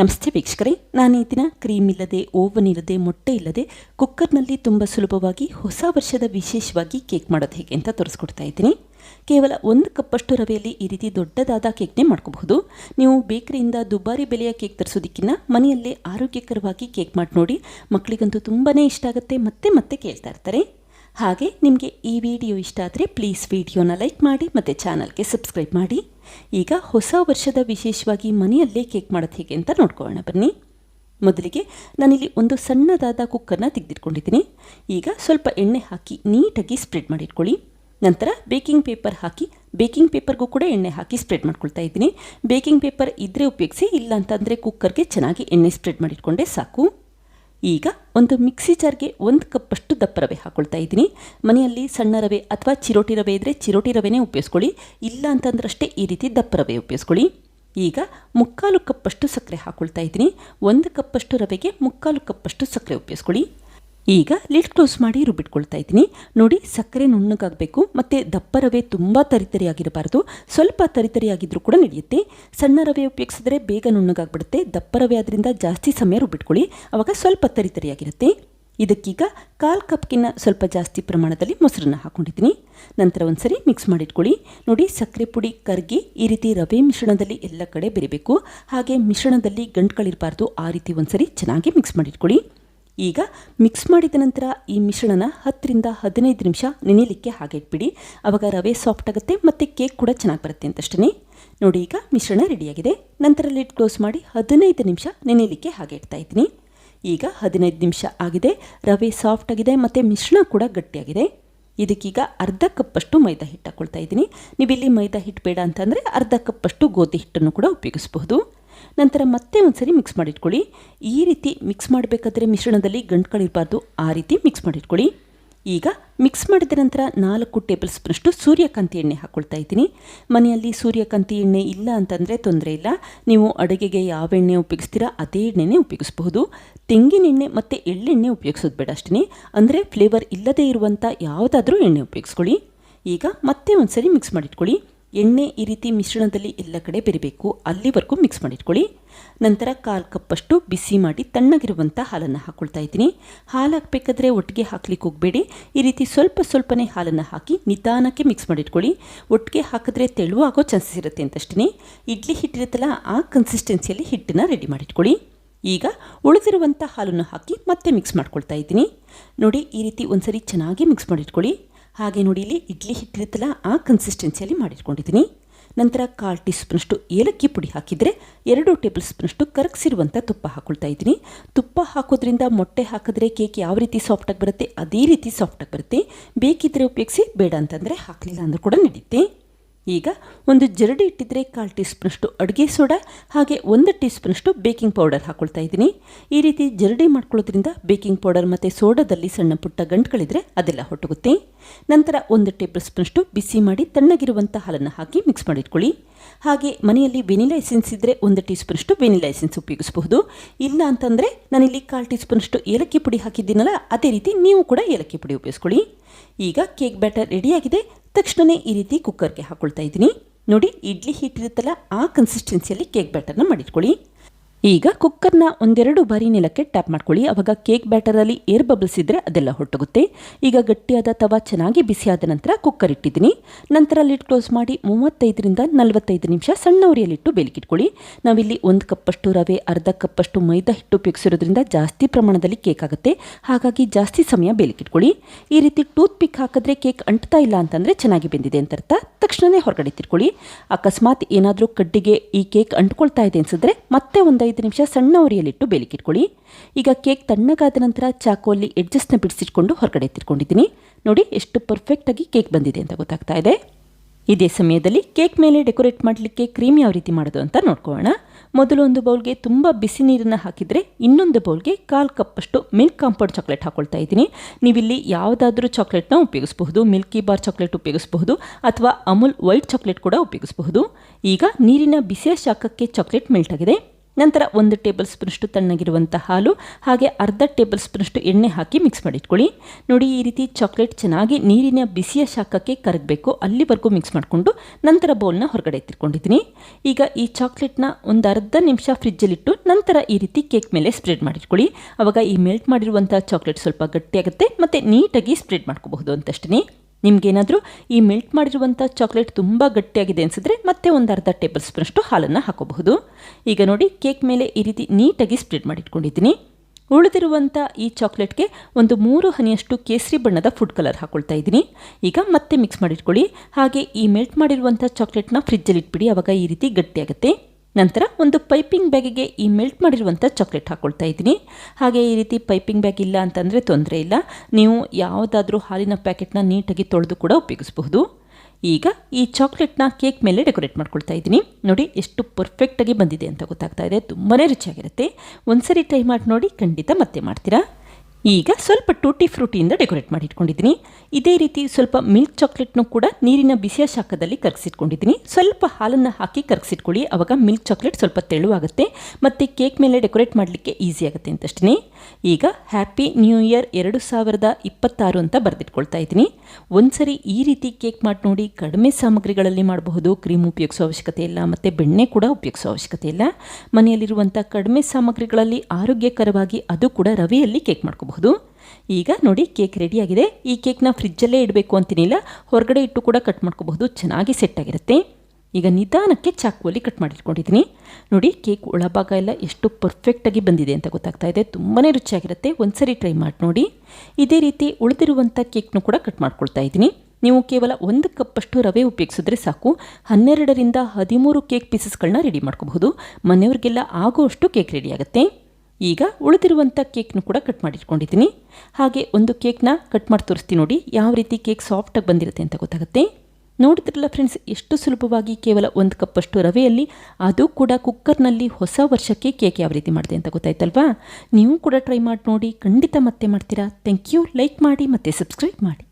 ನಮಸ್ತೆ ವೀಕ್ಷಕರೇ, ನಾನು ಈ ದಿನ ಕ್ರೀಮ್ ಇಲ್ಲದೆ, ಓವನ್ ಇಲ್ಲದೆ, ಮೊಟ್ಟೆ ಇಲ್ಲದೆ, ಕುಕ್ಕರ್ನಲ್ಲಿ ತುಂಬ ಸುಲಭವಾಗಿ ಹೊಸ ವರ್ಷದ ವಿಶೇಷವಾಗಿ ಕೇಕ್ ಮಾಡೋದು ಹೇಗೆ ಅಂತ ತೋರಿಸ್ಕೊಡ್ತಾ ಇದ್ದೀನಿ. ಕೇವಲ ಒಂದು ಕಪ್ಪಷ್ಟು ರವೆಯಲ್ಲಿ ಈ ರೀತಿ ದೊಡ್ಡದಾದ ಕೇಕ್ನೇ ಮಾಡ್ಕೋಬಹುದು. ನೀವು ಬೇಕರಿಯಿಂದ ದುಬಾರಿ ಬೆಲೆಯ ಕೇಕ್ ತರಿಸೋದಕ್ಕಿಂತ ಮನೆಯಲ್ಲೇ ಆರೋಗ್ಯಕರವಾಗಿ ಕೇಕ್ ಮಾಡಿ ನೋಡಿ, ಮಕ್ಕಳಿಗಂತೂ ತುಂಬಾ ಇಷ್ಟ ಆಗುತ್ತೆ, ಮತ್ತೆ ಮತ್ತೆ ಕೇಳ್ತಾ ಇರ್ತಾರೆ. ಹಾಗೆ ನಿಮಗೆ ಈ ವಿಡಿಯೋ ಇಷ್ಟ ಆದರೆ, ಪ್ಲೀಸ್ ವಿಡಿಯೋನ ಲೈಕ್ ಮಾಡಿ, ಮತ್ತು ಚಾನಲ್ಗೆ ಸಬ್ಸ್ಕ್ರೈಬ್ ಮಾಡಿ. ಈಗ ಹೊಸ ವರ್ಷದ ವಿಶೇಷವಾಗಿ ಮನೆಯಲ್ಲೇ ಕೇಕ್ ಮಾಡೋದು ಹೇಗೆ ಅಂತ ನೋಡ್ಕೊಳ್ಳೋಣ. ಬನ್ನಿ. ಮೊದಲಿಗೆ ನಾನಿಲ್ಲಿ ಒಂದು ಸಣ್ಣದಾದ ಕುಕ್ಕರ್ನ ತೆಗೆದಿಟ್ಕೊಂಡಿದ್ದೀನಿ. ಈಗ ಸ್ವಲ್ಪ ಎಣ್ಣೆ ಹಾಕಿ ನೀಟಾಗಿ ಸ್ಪ್ರೆಡ್ ಮಾಡಿಟ್ಕೊಳ್ಳಿ. ನಂತರ ಬೇಕಿಂಗ್ ಪೇಪರ್ ಹಾಕಿ, ಬೇಕಿಂಗ್ ಪೇಪರ್ಗೂ ಕೂಡ ಎಣ್ಣೆ ಹಾಕಿ ಸ್ಪ್ರೆಡ್ ಮಾಡ್ಕೊಳ್ತಾ ಇದ್ದೀನಿ. ಬೇಕಿಂಗ್ ಪೇಪರ್ ಇದ್ದರೆ ಉಪಯೋಗಿಸಿ ಇಲ್ಲ ಅಂತಂದರೆ ಕುಕ್ಕರ್ಗೆ ಚೆನ್ನಾಗಿ ಎಣ್ಣೆ ಸ್ಪ್ರೆಡ್ ಮಾಡಿಟ್ಕೊಂಡೆ ಸಾಕು. ಈಗ ಒಂದು ಮಿಕ್ಸಿ ಜಾರ್ಗೆ ಒಂದು ಕಪ್ಪಷ್ಟು ದಪ್ಪ ರವೆ ಹಾಕ್ಕೊಳ್ತಾ ಇದ್ದೀನಿ. ಮನೆಯಲ್ಲಿ ಸಣ್ಣ ರವೆ ಅಥವಾ ಚಿರೋಟಿ ರವೆ ಇದ್ದರೆ ಚಿರೋಟಿ ರವೆನೇ ಉಪಯೋಗಿಸ್ಕೊಳ್ಳಿ. ಇಲ್ಲ ಅಂತಂದ್ರಷ್ಟೇ ಈ ರೀತಿ ದಪ್ಪ ರವೆ ಉಪಯೋಗಿಸ್ಕೊಳ್ಳಿ. ಈಗ ಮುಕ್ಕಾಲು ಕಪ್ಪಷ್ಟು ಸಕ್ಕರೆ ಹಾಕ್ಕೊಳ್ತಾ ಇದ್ದೀನಿ. ಒಂದು ಕಪ್ಪಷ್ಟು ರವೆಗೆ ಮುಕ್ಕಾಲು ಕಪ್ಪಷ್ಟು ಸಕ್ಕರೆ ಉಪಯೋಗಿಸ್ಕೊಳ್ಳಿ. ಈಗ ಲಿಡ್ ಕ್ಲೋಸ್ ಮಾಡಿ ರುಬ್ಬಿಟ್ಕೊಳ್ತಾ ಇದ್ದೀನಿ. ನೋಡಿ, ಸಕ್ಕರೆ ನುಣ್ಣಗಾಗಬೇಕು, ಮತ್ತು ದಪ್ಪ ರವೆ ತುಂಬ ತರಿತರಿಯಾಗಿರಬಾರ್ದು. ಸ್ವಲ್ಪ ತರಿತರಿಯಾಗಿದ್ದರೂ ಕೂಡ ನಡೆಯುತ್ತೆ. ಸಣ್ಣ ರವೆ ಉಪಯೋಗಿಸಿದ್ರೆ ಬೇಗ ನುಣ್ಣಗಾಗ್ಬಿಡುತ್ತೆ. ದಪ್ಪ ರವೆ ಅದರಿಂದ ಜಾಸ್ತಿ ಸಮಯ ರುಬ್ಬಿಟ್ಕೊಳ್ಳಿ. ಆವಾಗ ಸ್ವಲ್ಪ ತರಿತರಿಯಾಗಿರುತ್ತೆ. ಇದಕ್ಕೀಗ ಕಾಲು ಕಪ್ಗಿನ್ನ ಸ್ವಲ್ಪ ಜಾಸ್ತಿ ಪ್ರಮಾಣದಲ್ಲಿ ಮೊಸರನ್ನು ಹಾಕ್ಕೊಂಡಿದ್ದೀನಿ ನಂತರ ಒಂದ್ಸರಿ ಮಿಕ್ಸ್ ಮಾಡಿಟ್ಕೊಳ್ಳಿ. ನೋಡಿ, ಸಕ್ಕರೆ ಪುಡಿ, ಕರ್ಗಿ ಈ ರೀತಿ ರವೆ ಮಿಶ್ರಣದಲ್ಲಿ ಎಲ್ಲ ಕಡೆ ಬೆರಿಬೇಕು. ಹಾಗೆ ಮಿಶ್ರಣದಲ್ಲಿ ಗಂಟುಗಳಿರಬಾರ್ದು. ಆ ರೀತಿ ಒಂದ್ಸರಿ ಚೆನ್ನಾಗಿ ಮಿಕ್ಸ್ ಮಾಡಿಟ್ಕೊಳ್ಳಿ. ಈಗ ಮಿಕ್ಸ್ ಮಾಡಿದ ನಂತರ ಈ ಮಿಶ್ರಣನ ಹತ್ತರಿಂದ ಹದಿನೈದು ನಿಮಿಷ ನೆನೆಯಲಿಕ್ಕೆ ಹಾಗೆ ಇಟ್ಬಿಡಿ. ಆವಾಗ ರವೆ ಸಾಫ್ಟ್ ಆಗುತ್ತೆ ಮತ್ತು ಕೇಕ್ ಕೂಡ ಚೆನ್ನಾಗಿ ಬರುತ್ತೆ ಅಂತಷ್ಟೇ ನೋಡಿ ಈಗ ಮಿಶ್ರಣ ರೆಡಿಯಾಗಿದೆ ನಂತರ ಲಿಡ್ ಕ್ಲೋಸ್ ಮಾಡಿ ಹದಿನೈದು ನಿಮಿಷ ನೆನೆಯಲಿಕ್ಕೆ ಹಾಗೆ ಇಡ್ತಾ ಇದ್ದೀನಿ. ಈಗ ಹದಿನೈದು ನಿಮಿಷ ಆಗಿದೆ. ರವೆ ಸಾಫ್ಟ್ ಆಗಿದೆ ಮತ್ತು ಮಿಶ್ರಣ ಕೂಡ ಗಟ್ಟಿಯಾಗಿದೆ. ಇದಕ್ಕೀಗ ಅರ್ಧ ಕಪ್ಪಷ್ಟು ಮೈದಾ ಹಿಟ್ಟು ಹಾಕ್ಕೊಳ್ತಾ ಇದ್ದೀನಿ. ನೀವಿಲ್ಲಿ ಮೈದಾ ಹಿಟ್ಟು ಬೇಡ ಅಂತಂದರೆ ಅರ್ಧ ಕಪ್ಪಷ್ಟು ಗೋಧಿ ಹಿಟ್ಟನ್ನು ಕೂಡ ಉಪಯೋಗಿಸಬಹುದು. ನಂತರ ಮತ್ತೆ ಒಂದ್ಸರಿ ಮಿಕ್ಸ್ ಮಾಡಿಟ್ಕೊಳ್ಳಿ. ಈ ರೀತಿ ಮಿಕ್ಸ್ ಮಾಡಬೇಕಾದ್ರೆ ಮಿಶ್ರಣದಲ್ಲಿ ಗಂಟುಗಳಿರಬಾರ್ದು ಆ ರೀತಿ ಮಿಕ್ಸ್ ಮಾಡಿಟ್ಕೊಳ್ಳಿ. ಈಗ ಮಿಕ್ಸ್ ಮಾಡಿದ ನಂತರ ನಾಲ್ಕು ಟೇಬಲ್ ಸ್ಪೂನಷ್ಟು ಸೂರ್ಯಕಾಂತಿ ಎಣ್ಣೆ ಹಾಕ್ಕೊಳ್ತಾ ಇದ್ದೀನಿ. ಮನೆಯಲ್ಲಿ ಸೂರ್ಯಕಾಂತಿ ಎಣ್ಣೆ ಇಲ್ಲ ಅಂತಂದರೆ ತೊಂದರೆ ಇಲ್ಲ. ನೀವು ಅಡುಗೆಗೆ ಯಾವ ಎಣ್ಣೆ ಉಪಯೋಗಿಸ್ತೀರಾ ಅದೇ ಎಣ್ಣೆನೇ ಉಪಯೋಗಿಸ್ಬಹುದು. ತೆಂಗಿನ ಎಣ್ಣೆ ಮತ್ತು ಎಳ್ಳೆಣ್ಣೆ ಉಪಯೋಗಿಸೋದು ಬೇಡ ಅಷ್ಟೇ ಅಂದರೆ ಫ್ಲೇವರ್ ಇಲ್ಲದೇ ಇರುವಂಥ ಯಾವುದಾದ್ರೂ ಎಣ್ಣೆ ಉಪಯೋಗಿಸ್ಕೊಳ್ಳಿ. ಈಗ ಮತ್ತೆ ಒಂದ್ಸರಿ ಮಿಕ್ಸ್ ಮಾಡಿಟ್ಕೊಳ್ಳಿ. ಎಣ್ಣೆ ಈ ರೀತಿ ಮಿಶ್ರಣದಲ್ಲಿ ಎಲ್ಲ ಕಡೆ ಬೆರಿಬೇಕು. ಅಲ್ಲಿವರೆಗೂ ಮಿಕ್ಸ್ ಮಾಡಿಟ್ಕೊಳ್ಳಿ. ನಂತರ ಕಾಲು ಕಪ್ಪಷ್ಟು ಬಿಸಿ ಮಾಡಿ ತಣ್ಣಗಿರುವಂಥ ಹಾಲನ್ನು ಹಾಕ್ಕೊಳ್ತಾ ಇದ್ದೀನಿ. ಹಾಲು ಹಾಕಬೇಕಾದ್ರೆ ಒಟ್ಟಿಗೆ ಹಾಕ್ಲಿಕ್ಕೆ ಹೋಗಬೇಡಿ. ಈ ರೀತಿ ಸ್ವಲ್ಪ ಸ್ವಲ್ಪನೇ ಹಾಲನ್ನು ಹಾಕಿ ನಿಧಾನಕ್ಕೆ ಮಿಕ್ಸ್ ಮಾಡಿಟ್ಕೊಳ್ಳಿ. ಒಟ್ಟಿಗೆ ಹಾಕಿದ್ರೆ ತೆಳುವಾಗೋ ಚಾನ್ಸಸ್ ಇರುತ್ತೆ ಅಂತಷ್ಟೇ ಇಡ್ಲಿ ಹಿಟ್ಟಿರುತ್ತಲ್ಲ, ಆ ಕನ್ಸಿಸ್ಟೆನ್ಸಿಯಲ್ಲಿ ಹಿಟ್ಟನ್ನು ರೆಡಿ ಮಾಡಿಟ್ಕೊಳ್ಳಿ. ಈಗ ಉಳಿದಿರುವಂಥ ಹಾಲನ್ನು ಹಾಕಿ ಮತ್ತೆ ಮಿಕ್ಸ್ ಮಾಡ್ಕೊಳ್ತಾ ಇದ್ದೀನಿ. ನೋಡಿ, ಈ ರೀತಿ ಒಂದ್ಸರಿ ಚೆನ್ನಾಗಿ ಮಿಕ್ಸ್ ಮಾಡಿಟ್ಕೊಳ್ಳಿ. ಹಾಗೆ ನೋಡಿ ಇಲ್ಲಿ ಇಡ್ಲಿ ಹಿಟ್ಟಿರುತ್ತಲ್ಲ ಆ ಕನ್ಸಿಸ್ಟೆನ್ಸಿಯಲ್ಲಿ ಮಾಡಿಟ್ಕೊಂಡಿದ್ದೀನಿ. ನಂತರ ಕಾಲು ಟೀ ಸ್ಪೂನಷ್ಟು ಏಲಕ್ಕಿ ಪುಡಿ ಹಾಕಿದರೆ ಎರಡು ಟೇಬಲ್ ಸ್ಪೂನಷ್ಟು ಕರಗಿಸಿರುವಂಥ ತುಪ್ಪ ಹಾಕ್ಕೊಳ್ತಾ ಇದ್ದೀನಿ. ತುಪ್ಪ ಹಾಕೋದ್ರಿಂದ ಮೊಟ್ಟೆ ಹಾಕಿದ್ರೆ ಕೇಕ್ ಯಾವ ರೀತಿ ಸಾಫ್ಟಾಗಿ ಬರುತ್ತೆ, ಅದೇ ರೀತಿ ಸಾಫ್ಟಾಗಿ ಬರುತ್ತೆ. ಬೇಕಿದ್ದರೆ ಉಪಯೋಗಿಸಿ, ಬೇಡ ಅಂತಂದರೆ ಹಾಕಲಿಲ್ಲ ಅಂದರೂ ಕೂಡ ನಡೆಯುತ್ತೆ ಈಗ ಒಂದು ಜರಡಿ ಇಟ್ಟಿದ್ರೆ ಕಾಲು ಟೀ ಸ್ಪೂನಷ್ಟು ಅಡುಗೆ ಸೋಡಾ, ಹಾಗೆ ಒಂದು ಟೀ ಸ್ಪೂನಷ್ಟು ಬೇಕಿಂಗ್ ಪೌಡರ್ ಹಾಕೊಳ್ತಾ ಇದ್ದೀನಿ. ಈ ರೀತಿ ಜರಡಿ ಮಾಡ್ಕೊಳ್ಳೋದ್ರಿಂದ ಬೇಕಿಂಗ್ ಪೌಡರ್ ಮತ್ತು ಸೋಡಾದಲ್ಲಿ ಸಣ್ಣ ಪುಟ್ಟ ಗಂಟುಗಳಿದ್ರೆ ಅದೆಲ್ಲ ಹೊಟ್ಟೋಗುತ್ತೆ. ನಂತರ ಒಂದು ಟೇಬಲ್ ಸ್ಪೂನಷ್ಟು ಬಿಸಿ ಮಾಡಿ ತಣ್ಣಗಿರುವಂಥ ಹಾಲನ್ನು ಹಾಕಿ ಮಿಕ್ಸ್ ಮಾಡಿಟ್ಕೊಳ್ಳಿ. ಹಾಗೆ ಮನೆಯಲ್ಲಿ ವೆನಿಲಾ ಎಸೆನ್ಸ್ ಇದ್ದರೆ ಒಂದು ಟೀ ಸ್ಪೂನಷ್ಟು ವೆನಿಲಾ ಎಸೆನ್ಸ್ ಉಪಯೋಗಿಸಬಹುದು. ಇಲ್ಲ ಅಂತಂದರೆ ನಾನಿಲ್ಲಿ ಕಾಲು ಟೀ ಸ್ಪೂನಷ್ಟು ಏಲಕ್ಕಿ ಪುಡಿ ಹಾಕಿದ್ದೀನಲ್ಲ, ಅದೇ ರೀತಿ ನೀವು ಕೂಡ ಏಲಕ್ಕಿ ಪುಡಿ ಉಪಯೋಗಿಸ್ಕೊಳ್ಳಿ. ಈಗ ಕೇಕ್ ಬ್ಯಾಟರ್ ರೆಡಿಯಾಗಿದೆ. ತಕ್ಷಣವೇ ಈ ರೀತಿ ಕುಕ್ಕರ್ಗೆ ಹಾಕ್ಕೊಳ್ತಾ ಇದ್ದೀನಿ. ನೋಡಿ ಇಡ್ಲಿ ಹಿಟ್ಟಿರುತ್ತಲ್ಲ ಆ ಕನ್ಸಿಸ್ಟೆನ್ಸಿಯಲ್ಲಿ ಕೇಕ್ ಬ್ಯಾಟರ್ನ ಮಾಡಿಟ್ಕೊಳ್ಳಿ. ಈಗ ಕುಕ್ಕರ್ನ ಒಂದೆರಡು ಬಾರಿ ನೆಲಕ್ಕೆ ಟ್ಯಾಪ್ ಮಾಡ್ಕೊಳ್ಳಿ. ಅವಾಗ ಕೇಕ್ ಬ್ಯಾಟರಲ್ಲಿ ಏರ್ ಬಬಲ್ಸ್ ಇದ್ದರೆ ಅದೆಲ್ಲ ಹೊಟ್ಟೋಗುತ್ತೆ ಈಗ ಗಟ್ಟಿಯಾದ ತವ ಚೆನ್ನಾಗಿ ಬಿಸಿಯಾದ ನಂತರ ಕುಕ್ಕರ್ ಇಟ್ಟಿದ್ದೀನಿ. ನಂತರ ಲಿಡ್ ಕ್ಲೋಸ್ ಮಾಡಿ ಮೂವತ್ತೈದರಿಂದ ನಲವತ್ತೈದು ನಿಮಿಷ ಸಣ್ಣ ಉರಿಯಲ್ಲಿಟ್ಟು ಬೇಲಿಕಿಟ್ಕೊಳ್ಳಿ ನಾವಿಲ್ಲಿ ಒಂದು ಕಪ್ಪಷ್ಟು ರವೆ, ಅರ್ಧ ಕಪ್ಪಷ್ಟು ಮೈದಾ ಹಿಟ್ಟು ಉಪಯೋಗಿಸಿರೋದ್ರಿಂದ ಜಾಸ್ತಿ ಪ್ರಮಾಣದಲ್ಲಿ ಕೇಕ್ ಆಗುತ್ತೆ. ಹಾಗಾಗಿ ಜಾಸ್ತಿ ಸಮಯ ಬೇಲಿಕಿಟ್ಕೊಳ್ಳಿ ಈ ರೀತಿ ಟೂತ್ ಪಿಕ್ ಹಾಕಿದ್ರೆ ಕೇಕ್ ಅಂಟ್ತಾ ಇಲ್ಲ ಅಂತಂದರೆ ಚೆನ್ನಾಗಿ ಬೆಂದಿದೆ ಅಂತ ಅರ್ಥ. ತಕ್ಷಣವೇ ಹೊರಗಡೆ ತಿರ್ಕೊಳ್ಳಿ ಅಕಸ್ಮಾತ್ ಏನಾದರೂ ಕಡ್ಡಿಗೆ ಈ ಕೇಕ್ ಅಂಟ್ಕೊಳ್ತಾ ಇದೆ ಅನ್ಸಿದ್ರೆ ಮತ್ತೆ ಒಂದು ಐದು ನಿಮಿಷ ಸಣ್ಣ ಉರಿಯಲ್ಲಿಟ್ಟು ಬೇಲಿಕ್ಕಿಟ್ಕೊಳ್ಳಿ ಈಗ ಕೇಕ್ ತಣ್ಣಗಾದ ನಂತರ ಚಾಕುವಲ್ಲಿ ಎಡ್ಜಸ್ಟ್ನ ಬಿಡಿಸಿಟ್ಕೊಂಡು ಹೊರಗಡೆ ತಿರ್ಕೊಂಡಿದ್ದೀನಿ ನೋಡಿ, ಎಷ್ಟು ಪರ್ಫೆಕ್ಟಾಗಿ ಕೇಕ್ ಬಂದಿದೆ ಅಂತ ಗೊತ್ತಾಗ್ತಾ ಇದೆ. ಇದೇ ಸಮಯದಲ್ಲಿ ಕೇಕ್ ಮೇಲೆ ಡೆಕೋರೇಟ್ ಮಾಡಲಿಕ್ಕೆ ಕ್ರೀಮ್ ಯಾವ ರೀತಿ ಮಾಡೋದು ಅಂತ ನೋಡ್ಕೊಳ್ಳೋಣ. ಮೊದಲು ಒಂದು ಬೌಲ್ಗೆ ತುಂಬ ಬಿಸಿ ನೀರನ್ನು ಹಾಕಿದರೆ ಇನ್ನೊಂದು ಬೌಲ್ಗೆ ಕಾಲು ಕಪ್ಪಷ್ಟು ಮಿಲ್ಕ್ ಕಾಂಪೌಂಡ್ ಚಾಕ್ಲೇಟ್ ಹಾಕೊಳ್ತಾ ಇದ್ದೀನಿ. ನೀವಿಲ್ಲಿ ಯಾವುದಾದ್ರೂ ಚಾಕ್ಲೇಟ್ನ ಉಪಯೋಗಿಸಬಹುದು ಮಿಲ್ಕಿ ಬಾರ್ ಚಾಕ್ಲೇಟ್ ಉಪಯೋಗಿಸಬಹುದು, ಅಥವಾ ಅಮೂಲ್ ವೈಟ್ ಚಾಕ್ಲೇಟ್ ಕೂಡ ಉಪಯೋಗಿಸಬಹುದು. ಈಗ ನೀರಿನ ಬಿಸಿಯ ಶಾಖಕ್ಕೆ ಚಾಕ್ಲೇಟ್ ಮೆಲ್ಟ್ ಆಗಿದೆ. ನಂತರ ಒಂದು ಟೇಬಲ್ ಸ್ಪೂನಷ್ಟು ತಣ್ಣಗಿರುವಂಥ ಹಾಲು, ಹಾಗೆ ಅರ್ಧ ಟೇಬಲ್ ಸ್ಪೂನಷ್ಟು ಎಣ್ಣೆ ಹಾಕಿ ಮಿಕ್ಸ್ ಮಾಡಿಟ್ಕೊಳ್ಳಿ. ನೋಡಿ, ಈ ರೀತಿ ಚಾಕ್ಲೇಟ್ ಚೆನ್ನಾಗಿ ನೀರಿನ ಬಿಸಿಯ ಶಾಖಕ್ಕೆ ಕರಗಬೇಕು. ಅಲ್ಲಿವರೆಗೂ ಮಿಕ್ಸ್ ಮಾಡಿಕೊಂಡು ನಂತರ ಬೌಲ್ನ ಹೊರಗಡೆ ಎತ್ತಿಟ್ಕೊಂಡಿದ್ದೀನಿ. ಈಗ ಈ ಚಾಕ್ಲೇಟ್ನ ಒಂದು ಅರ್ಧ ನಿಮಿಷ ಫ್ರಿಜ್ಜಲ್ಲಿಟ್ಟು ನಂತರ ಈ ರೀತಿ ಕೇಕ್ ಮೇಲೆ ಸ್ಪ್ರೆಡ್ ಮಾಡಿಟ್ಕೊಳ್ಳಿ. ಆವಾಗ ಈ ಮೆಲ್ಟ್ ಮಾಡಿರುವಂಥ ಚಾಕ್ಲೇಟ್ ಸ್ವಲ್ಪ ಗಟ್ಟಿಯಾಗುತ್ತೆ, ಮತ್ತು ನೀಟಾಗಿ ಸ್ಪ್ರೆಡ್ ಮಾಡ್ಕೋಬಹುದು ಅಂತಷ್ಟೇ ನಿಮಗೇನಾದರೂ ಈ ಮೆಲ್ಟ್ ಮಾಡಿರುವಂಥ ಚಾಕ್ಲೇಟ್ ತುಂಬ ಗಟ್ಟಿಯಾಗಿದೆ ಅನಿಸಿದ್ರೆ ಮತ್ತೆ ಒಂದು ಅರ್ಧ ಟೇಬಲ್ ಸ್ಪೂನಷ್ಟು ಹಾಲನ್ನು ಹಾಕೋಬಹುದು. ಈಗ ನೋಡಿ, ಕೇಕ್ ಮೇಲೆ ಈ ರೀತಿ ನೀಟಾಗಿ ಸ್ಪ್ರೆಡ್ ಮಾಡಿಟ್ಕೊಂಡಿದ್ದೀನಿ. ಉಳಿದಿರುವಂಥ ಈ ಚಾಕ್ಲೇಟ್ಗೆ ಒಂದು ಮೂರು ಹನಿಯಷ್ಟು ಕೇಸರಿ ಬಣ್ಣದ ಫುಡ್ ಕಲರ್ ಹಾಕೊಳ್ತಾ ಇದ್ದೀನಿ. ಈಗ ಮತ್ತೆ ಮಿಕ್ಸ್ ಮಾಡಿಟ್ಕೊಳ್ಳಿ. ಹಾಗೆ ಈ ಮೆಲ್ಟ್ ಮಾಡಿರುವಂಥ ಚಾಕ್ಲೇಟ್ನ ಫ್ರಿಜ್ಜಲ್ಲಿ ಇಟ್ಬಿಡಿ, ಅವಾಗ ಈ ರೀತಿ ಗಟ್ಟಿಯಾಗುತ್ತೆ. ನಂತರ ಒಂದು ಪೈಪಿಂಗ್ ಬ್ಯಾಗಿಗೆ ಈ ಮೆಲ್ಟ್ ಮಾಡಿರುವಂಥ ಚಾಕ್ಲೇಟ್ ಹಾಕ್ಕೊಳ್ತಾ ಇದ್ದೀನಿ. ಹಾಗೆ ಈ ರೀತಿ ಪೈಪಿಂಗ್ ಬ್ಯಾಗ್ ಇಲ್ಲ ಅಂತಂದರೆ ತೊಂದರೆ ಇಲ್ಲ. ನೀವು ಯಾವುದಾದ್ರೂ ಹಾಲಿನ ಪ್ಯಾಕೆಟ್ನ ನೀಟಾಗಿ ತೊಳೆದು ಕೂಡ ಉಪಯೋಗಿಸಬಹುದು. ಈಗ ಈ ಚಾಕ್ಲೇಟ್ನ ಕೇಕ್ ಮೇಲೆ ಡೆಕೋರೇಟ್ ಮಾಡ್ಕೊಳ್ತಾ ಇದ್ದೀನಿ. ನೋಡಿ, ಎಷ್ಟು ಪರ್ಫೆಕ್ಟಾಗಿ ಬಂದಿದೆ ಅಂತ ಗೊತ್ತಾಗ್ತಾ ಇದೆ. ತುಂಬಾ ರುಚಿಯಾಗಿರುತ್ತೆ. ಒಂದ್ಸರಿ ಟ್ರೈ ಮಾಡಿ ನೋಡಿ, ಖಂಡಿತ ಮತ್ತೆ ಮಾಡ್ತೀರಾ? ಈಗ ಸ್ವಲ್ಪ ಟೂಟಿ ಫ್ರೂಟಿಯಿಂದ ಡೆಕೋರೇಟ್ ಮಾಡಿ ಇಟ್ಕೊಂಡಿದ್ದೀನಿ ಇದೇ ರೀತಿ ಸ್ವಲ್ಪ ಮಿಲ್ಕ್ ಚಾಕ್ಲೇಟ್ನು ಕೂಡ ನೀರಿನ ಬಿಸಿಯ ಶಾಖದಲ್ಲಿ ಕರಗಿಸಿಟ್ಕೊಂಡಿದ್ದೀನಿ. ಸ್ವಲ್ಪ ಹಾಲನ್ನು ಹಾಕಿ ಕರಗಿಸಿಟ್ಕೊಳ್ಳಿ. ಆವಾಗ ಮಿಲ್ಕ್ ಚಾಕ್ಲೇಟ್ ಸ್ವಲ್ಪ ತೆಳುವಾಗುತ್ತೆ. ಮತ್ತು ಕೇಕ್ ಮೇಲೆ ಡೆಕೋರೇಟ್ ಮಾಡಲಿಕ್ಕೆ ಈಸಿ ಆಗುತ್ತೆ ಅಂತಷ್ಟೇ ಈಗ ಹ್ಯಾಪಿ ನ್ಯೂ ಇಯರ್ ಎರಡು ಸಾವಿರದ ಇಪ್ಪತ್ತಾರು ಅಂತ ಬರೆದಿಟ್ಕೊಳ್ತಾ ಇದ್ದೀನಿ. ಒಂದ್ಸರಿ ಈ ರೀತಿ ಕೇಕ್ ಮಾಡಿ ನೋಡಿ ಕಡಿಮೆ ಸಾಮಗ್ರಿಗಳಲ್ಲಿ ಮಾಡಬಹುದು. ಕ್ರೀಮ್ ಉಪಯೋಗಿಸೋ ಅವಶ್ಯಕತೆ ಇಲ್ಲ. ಮತ್ತು ಬೆಣ್ಣೆ ಕೂಡ ಉಪಯೋಗಿಸೋ ಅವಶ್ಯಕತೆ ಇಲ್ಲ. ಮನೆಯಲ್ಲಿರುವಂಥ ಕಡಿಮೆ ಸಾಮಗ್ರಿಗಳಲ್ಲಿ ಆರೋಗ್ಯಕರವಾಗಿ ಅದು ಕೂಡ ರವೆಯಲ್ಲಿ ಕೇಕ್ ಮಾಡ್ಕೋಬಹುದು ಈಗ ನೋಡಿ ಕೇಕ್ ರೆಡಿಯಾಗಿದೆ ಈ ಕೇಕ್ನ ಫ್ರಿಜ್ಜಲ್ಲೇ ಇಡಬೇಕು ಅಂತೀನಿಲ್ಲ. ಹೊರಗಡೆ ಇಟ್ಟು ಕೂಡ ಕಟ್ ಮಾಡ್ಕೋಬಹುದು. ಚೆನ್ನಾಗಿ ಸೆಟ್ ಆಗಿರುತ್ತೆ. ಈಗ ನಿಧಾನಕ್ಕೆ ಚಾಕುವಲ್ಲಿ ಕಟ್ ಮಾಡಿಟ್ಕೊಂಡಿದ್ದೀನಿ. ನೋಡಿ ಕೇಕ್ ಒಳಭಾಗ ಎಲ್ಲ ಎಷ್ಟು ಪರ್ಫೆಕ್ಟಾಗಿ ಬಂದಿದೆ ಅಂತ ಗೊತ್ತಾಗ್ತಾ ಇದೆ. ತುಂಬಾ ರುಚಿಯಾಗಿರುತ್ತೆ. ಒಂದ್ಸರಿ ಟ್ರೈ ಮಾಡಿ ನೋಡಿ. ಇದೇ ರೀತಿ ಉಳಿದಿರುವಂಥ ಕೇಕ್ನು ಕೂಡ ಕಟ್ ಮಾಡ್ಕೊಳ್ತಾ ಇದ್ದೀನಿ. ನೀವು ಕೇವಲ ಒಂದು ಕಪ್ಪಷ್ಟು ರವೆ ಉಪಯೋಗಿಸಿದ್ರೆ ಸಾಕು. ಹನ್ನೆರಡರಿಂದ ಹದಿಮೂರು ಕೇಕ್ ಪೀಸಸ್ಗಳನ್ನ ರೆಡಿ ಮಾಡ್ಕೋಬಹುದು. ಮನೆಯವ್ರಿಗೆಲ್ಲ ಆಗುವಷ್ಟು ಕೇಕ್ ರೆಡಿ ಆಗುತ್ತೆ. ಈಗ ಉಳಿದಿರುವಂಥ ಕೇಕ್ನು ಕೂಡ ಕಟ್ ಮಾಡಿಟ್ಕೊಂಡಿದ್ದೀನಿ. ಹಾಗೆ ಒಂದು ಕೇಕ್ನ ಕಟ್ ಮಾಡಿ ತೋರಿಸ್ತೀನಿ ನೋಡಿ, ಯಾವ ರೀತಿ ಕೇಕ್ ಸಾಫ್ಟಾಗಿ ಬಂದಿರುತ್ತೆ ಅಂತ ಗೊತ್ತಾಗುತ್ತೆ. ನೋಡಿದ್ರಲ್ಲ ಫ್ರೆಂಡ್ಸ್ ಎಷ್ಟು ಸುಲಭವಾಗಿ ಕೇವಲ ಒಂದು ಕಪ್ಪಷ್ಟು ರವೆಯಲ್ಲಿ, ಅದು ಕೂಡ ಕುಕ್ಕರ್ನಲ್ಲಿ ಹೊಸ ವರ್ಷಕ್ಕೆ ಕೇಕ್ ಯಾವ ರೀತಿ ಮಾಡಿದೆ ಅಂತ ಗೊತ್ತಾಯ್ತಲ್ವಾ? ನೀವು ಕೂಡ ಟ್ರೈ ಮಾಡಿ ನೋಡಿ, ಖಂಡಿತ ಮತ್ತೆ ಮಾಡ್ತೀರಾ. ಥ್ಯಾಂಕ್ ಯು ಲೈಕ್ ಮಾಡಿ ಮತ್ತು ಸಬ್ಸ್ಕ್ರೈಬ್ ಮಾಡಿ.